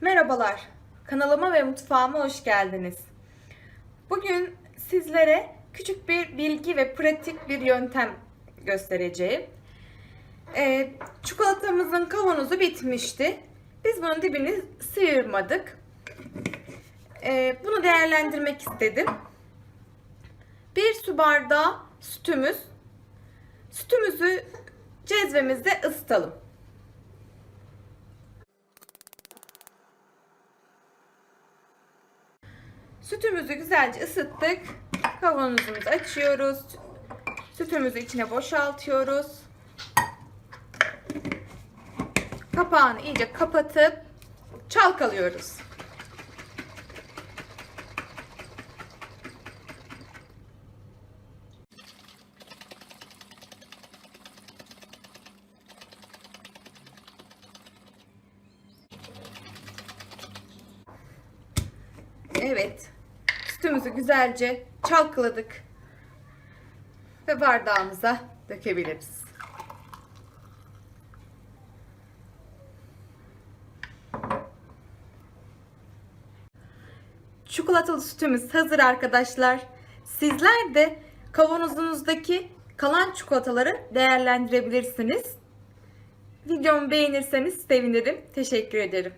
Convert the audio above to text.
Merhabalar, kanalıma ve mutfağıma hoş geldiniz. Bugün sizlere küçük bir bilgi ve pratik bir yöntem göstereceğim. Ee, çikolatamızın kavanozu bitmişti. Biz bunun dibini sıyırmadık. Ee, bunu değerlendirmek istedim. Bir su bardağı sütümüz. Sütümüzü cezvemizde ısıtalım. Sütümüzü güzelce ısıttık. Kavanozumuzu açıyoruz. Sütümüzü içine boşaltıyoruz. Kapağını iyice kapatıp çalkalıyoruz. Evet. Sütümüzü güzelce çalkaladık. Ve bardağımıza dökebiliriz. Çikolatalı sütümüz hazır arkadaşlar. Sizler de kavanozunuzdaki kalan çikolataları değerlendirebilirsiniz. Videomu beğenirseniz sevinirim. Teşekkür ederim.